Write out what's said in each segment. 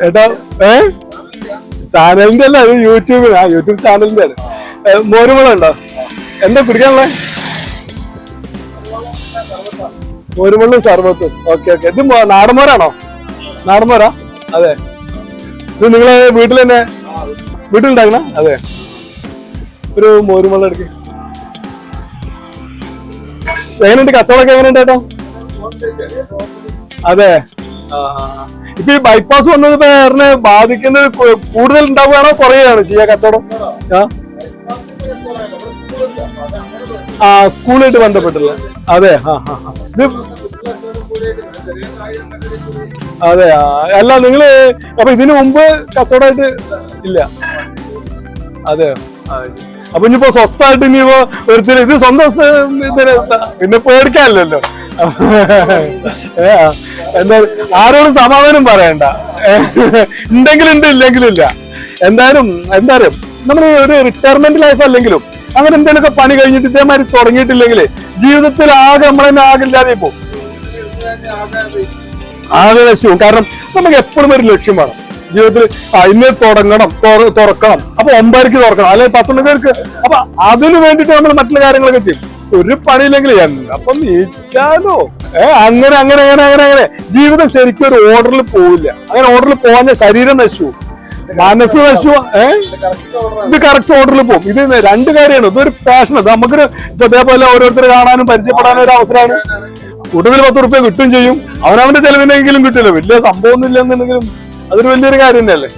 ഏട്ടാ ഏ? ചാനലിന്റെ അല്ല യൂട്യൂബിനാ യൂട്യൂബിൽ ആ യൂട്യൂബ് ചാനലിന്റെ മോരുമുള ഉണ്ടോ എന്താ കുടിക്കാനുള്ള? മോരുമുള്ള സർവത്ത് ഓക്കെ ഓക്കെ. ഇത് നാടന്മാരാണോ നാടൻ മോരാണോ? നാടൻ മോരാ? അതെ. ഇത് നിങ്ങളെ വീട്ടിൽ തന്നെ വീട്ടിലുണ്ടാക്കണ? അതെ. ഒരു മോരുമുള എടുക്ക. എങ്ങനെയുണ്ട്? കച്ചവടമൊക്കെ എങ്ങനെയുണ്ട് ഏട്ടാ? അതെ. ഇപ്പൊ ഈ ബൈപ്പാസ് വന്നത് പേരിനെ ബാധിക്കുന്നത് കൂടുതൽ ഉണ്ടാവുകയാണോ കുറയുകയാണ് ചെയ്യാ കച്ചവടം? ആ? സ്കൂളായിട്ട് ബന്ധപ്പെട്ടില്ല. അതെ അതെ അല്ല നിങ്ങൾ അപ്പൊ ഇതിനു മുമ്പ് കച്ചവടമായിട്ട് ഇല്ല. അതെ അപ്പൊ ഇനിയിപ്പോ സ്വസ്ഥമായിട്ട് ഇനിയിപ്പോ ഒരു ഇത് സ്വന്തം പിന്നെ ആ. എന്താ ആരോടും സമാധാനം പറയണ്ട. ഉണ്ടെങ്കിലുണ്ട് ഉണ്ടെങ്കിലും ഉണ്ട് ഇല്ലെങ്കിലും ഇല്ല. എന്തായാലും എന്താ അറിയാം? നമ്മൾ ഒരു റിട്ടയർമെന്റ് ലൈഫ് അല്ലെങ്കിലും അങ്ങനെ എന്തെങ്കിലുമൊക്കെ പണി കഴിഞ്ഞിട്ട് ഇതേമാതിരി തുടങ്ങിയിട്ടില്ലെങ്കിൽ ജീവിതത്തിൽ ആകെ നമ്മളെ ആകെ ഇല്ലാതെ പോകും. ആകെ ലക്ഷ്യവും കാരണം നമുക്ക് എപ്പോഴും ഒരു ലക്ഷ്യം വേണം. ജീവിതത്തിൽ ഇന്ന് തുടങ്ങണം തുറ- തുറക്കണം. അപ്പൊ ഒമ്പതരക്ക് തുറക്കണം. അല്ലെങ്കിൽ പത്തൊമ്പത് പേർക്ക്. അപ്പൊ അതിനു വേണ്ടിട്ട് നമ്മൾ മറ്റുള്ള കാര്യങ്ങളൊക്കെ ചെയ്യും. ഒരു പണിയില്ലെങ്കിൽ അപ്പം നീച്ചാലോ? ഏ അങ്ങനെ അങ്ങനെ അങ്ങനെ അങ്ങനെ അങ്ങനെ. ജീവിതം ശരിക്കും ഒരു ഓർഡറിൽ പോവില്ല. അങ്ങനെ ഓർഡറിൽ പോകാൻ ശരീരം നശിച്ചു മനസ്സ് നശിച്ചു ഏ? ഇത് കറക്റ്റ് ഓർഡറിൽ പോകും. ഇത് രണ്ട് കാര്യമാണ്. ഇതൊരു പാഷൻ അത് നമുക്കൊരു ഇതേപോലെ ഓരോരുത്തർ കാണാനും പരിചയപ്പെടാനും ഒരു അവസരമാണ്. കൂടുതൽ പത്ത് റുപ്യ കിട്ടും ചെയ്യും. അവനവന്റെ ചെലവിനെങ്കിലും കിട്ടില്ല. വലിയ സംഭവം ഒന്നും ഇല്ലെന്നുണ്ടെങ്കിലും അതൊരു വലിയൊരു കാര്യം തന്നെയല്ലേ?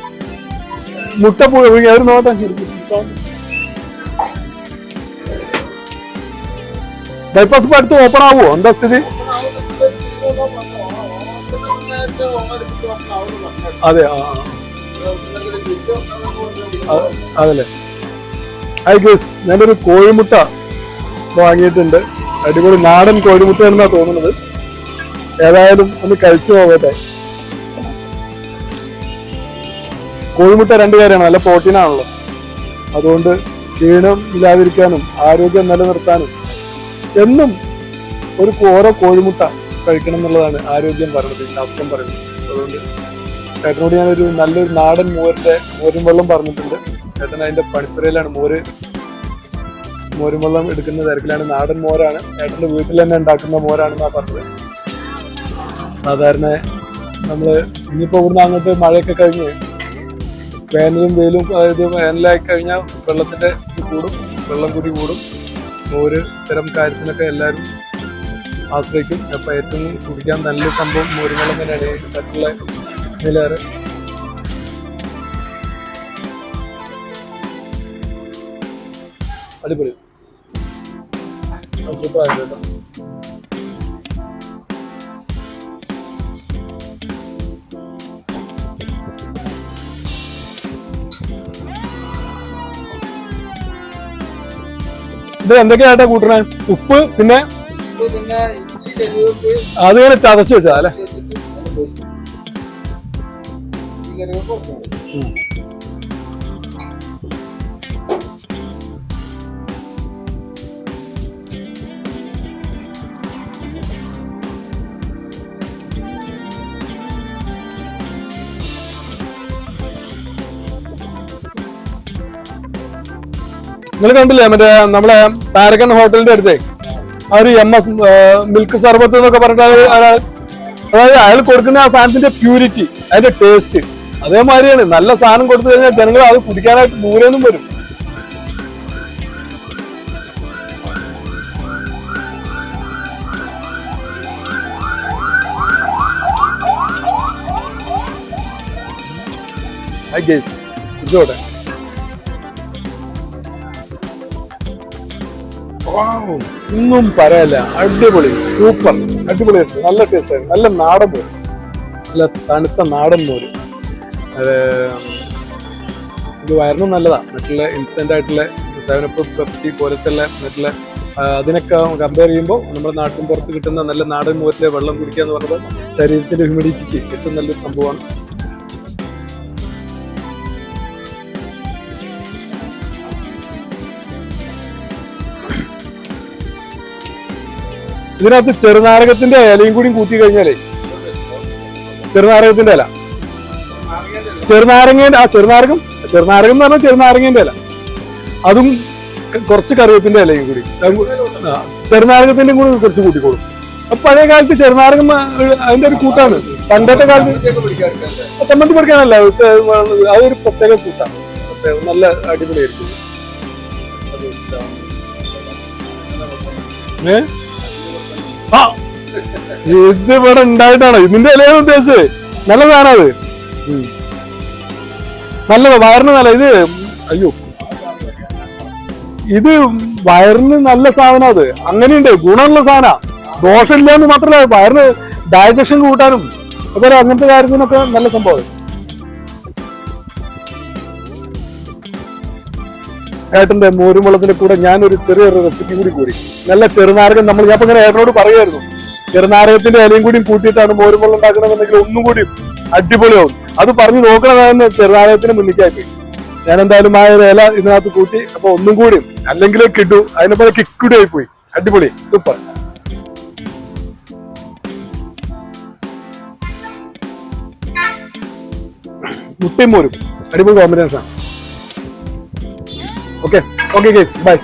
മുട്ട പോയി അവർ നോട്ടെ ബൈപ്പാസ് ഇപ്പൊ അടുത്ത് ഓപ്പൺ ആവുമോ എന്താ സ്ഥിതി? അതെ ആ അതല്ലേ. ഐ ഗസ് ഞാനൊരു കോഴിമുട്ട വാങ്ങിയിട്ടുണ്ട്. അടിപൊളി നാടൻ കോഴിമുട്ട എന്നാ തോന്നുന്നത്. ഏതായാലും ഒന്ന് കഴിച്ചു പോകട്ടെ കോഴിമുട്ട രണ്ടു കാര്യമാണ് നല്ല പ്രോട്ടീൻ ആണല്ലോ. അതുകൊണ്ട് ക്ഷീണം ഇല്ലാതിരിക്കാനും ആരോഗ്യം നിലനിർത്താനും എന്നും ഒരു ഓരോ കോഴിമുട്ട കഴിക്കണം എന്നുള്ളതാണ് ആരോഗ്യം പറയുന്നത് ശാസ്ത്രം പറയുന്നത്. അതുകൊണ്ട് ചേട്ടനോട് ഞാനൊരു നല്ലൊരു നാടൻ മോരിന്റെ മോരും വെള്ളം പറഞ്ഞിട്ടുണ്ട്. ചേട്ടൻ അതിന്റെ പണിപ്പുരയിലാണ് മോര് മോരും വെള്ളം എടുക്കുന്ന തിരക്കിലാണ് നാടൻ മോരാണ്. ചേട്ടന്റെ വീട്ടിൽ തന്നെ ഉണ്ടാക്കുന്ന മോരാണെന്നാ പറഞ്ഞത്. സാധാരണ നമ്മൾ ഇനിയിപ്പോ ഇവിടുന്ന് അങ്ങോട്ട് മഴയൊക്കെ കഴിഞ്ഞ് വേനലും വെയിലും അതായത് വേനലായി കഴിഞ്ഞാൽ വെള്ളത്തിന്റെ കൂടും വെള്ളം കൂടി കൂടും. മോര് ഇത്തരം കാര്യത്തിനൊക്കെ എല്ലാവരും ആശ്രയിക്കും. അപ്പം ഏറ്റവും കുടിക്കാൻ നല്ല സംഭവം മോരും വെള്ളം തന്നെയാണ് മറ്റുള്ള ഇതിലേറെ അടിപൊളി. ആയിരുന്നു കേട്ടോ. ഇത് എന്തൊക്കെയായിട്ടാ കൂട്ടണേ? ഉപ്പ് പിന്നെ അത് ഇങ്ങനെ ചതച്ചു വെച്ചാ അല്ലെ? നിങ്ങൾ കണ്ടില്ലേ മറ്റേ നമ്മളെ പാരഗൺ ഹോട്ടലിന്റെ അടുത്തേ? ആ ഒരു എം എസ് മിൽക്ക് സർബത്ത് എന്നൊക്കെ പറഞ്ഞിട്ട് അതായത് അയാൾ കൊടുക്കുന്ന ആ സാധനത്തിന്റെ പ്യൂരിറ്റി അതിന്റെ ടേസ്റ്റ് അതേമാതിരിയാണ്. നല്ല സാധനം കൊടുത്തു കഴിഞ്ഞാൽ ജനങ്ങൾ അത് കുടിക്കാനായിട്ട് ദൂരെ നിന്നും വരും ഇതോടെ. ഒന്നും പറയല്ല അടിപൊളി സൂപ്പർ അടിപൊളി നല്ല ടേസ്റ്റ് നല്ല നാടൻ മോര്. നല്ല തണുത്ത നാടൻ മോര്. ഇത് വയറിനും നല്ലതാ. മറ്റുള്ള ഇൻസ്റ്റന്റ് ആയിട്ടുള്ള സെവനപ്പ് പെപ്സി പോലത്തെ മറ്റുള്ള അതിനൊക്കെ കമ്പയർ ചെയ്യുമ്പോൾ നമ്മുടെ നാട്ടിൻ പുറത്ത് കിട്ടുന്ന നല്ല നാടൻ മോരിലെ വെള്ളം കുടിക്കുക എന്ന് പറയുന്നത് ശരീരത്തിന്റെ ഹ്യൂമിഡിറ്റിക്ക് ഏറ്റവും നല്ലൊരു സംഭവമാണ്. ഇതിനകത്ത് ചെറുനാരകത്തിന്റെ ഇലയും കൂടി കൂട്ടി കഴിഞ്ഞാലേ? ചെറുനാരകത്തിന്റെ ഇല. നാരങ്ങേന്റെ ചെറുനാരങ്ങേന്റെ ആ ചെറുനാരകം? ചെറുനാരകം എന്ന് പറഞ്ഞാൽ ചെറുനാരങ്ങേന്റെ ഇല. അതും കുറച്ച് കറിവേപ്പിന്റെ ഇലയും കൂടി. ചെറുനാരകത്തിന്റെ കൂടി കുറച്ച് കൂട്ടിക്കോളും. പഴയ കാലത്ത് ചെറുനാരകം അതിന്റെ ഒരു കൂട്ടാണ്. പണ്ടത്തെ കാലത്ത് ചമ്മന്തി പഠിക്കാനല്ല അതൊരു പ്രത്യേക കൂട്ടാണ്. നല്ല അടിപൊളിയായിരിക്കും. ഏ? ആ ഇത് ഇവിടെ ഉണ്ടായിട്ടാണ്? ഇതിന്റെ ഇലയാണ് ഉദ്ദേശിച്ചത്. നല്ല അത്. നല്ലതാ വയറിന് നല്ല ഇത് അയ്യോ. ഇത് വയറിന് നല്ല സാധനം അത്. അങ്ങനെയുണ്ട് ഗുണമുള്ള സാധന. ദോഷമില്ല എന്ന് മാത്രമല്ല വയറിന് ഡയജഷൻ കൂട്ടാനും അതുപോലെ അങ്ങനത്തെ കാര്യത്തിനൊക്കെ നല്ല സംഭവം ഏട്ടന്റെ മോരുമുളത്തിന്റെ കൂടെ ഞാനൊരു ചെറിയൊരു റെസിപ്പി കൂടി കൂടി. നല്ല ചെറുനാരകം നമ്മൾ ഞാൻ ഇങ്ങനെ ഏട്ടനോട് പറയുമായിരുന്നു ചെറുനാരകത്തിന്റെ ഇലയും കൂടി കൂട്ടിയിട്ടാണ് മോരുമുള്ള ഉണ്ടാക്കണമെന്നുണ്ടെങ്കിൽ ഒന്നും കൂടി അടിപൊളിയാവും. അത് പറഞ്ഞു നോക്കണതാണ് ചെറുനാരകത്തിന് മുന്നിക്കാക്കി ഞാൻ എന്തായാലും ആ ഒരു ഇല ഇതിനകത്ത് കൂട്ടി അപ്പൊ ഒന്നും കൂടി അല്ലെങ്കിൽ കിട്ടു. അതിനെ പോലെ കിക്കുടി ആയി പോയി. അടിപൊളി. സൂപ്പർ. മുട്ടയും മോരും. അടിപൊളി combination okay okay guys bye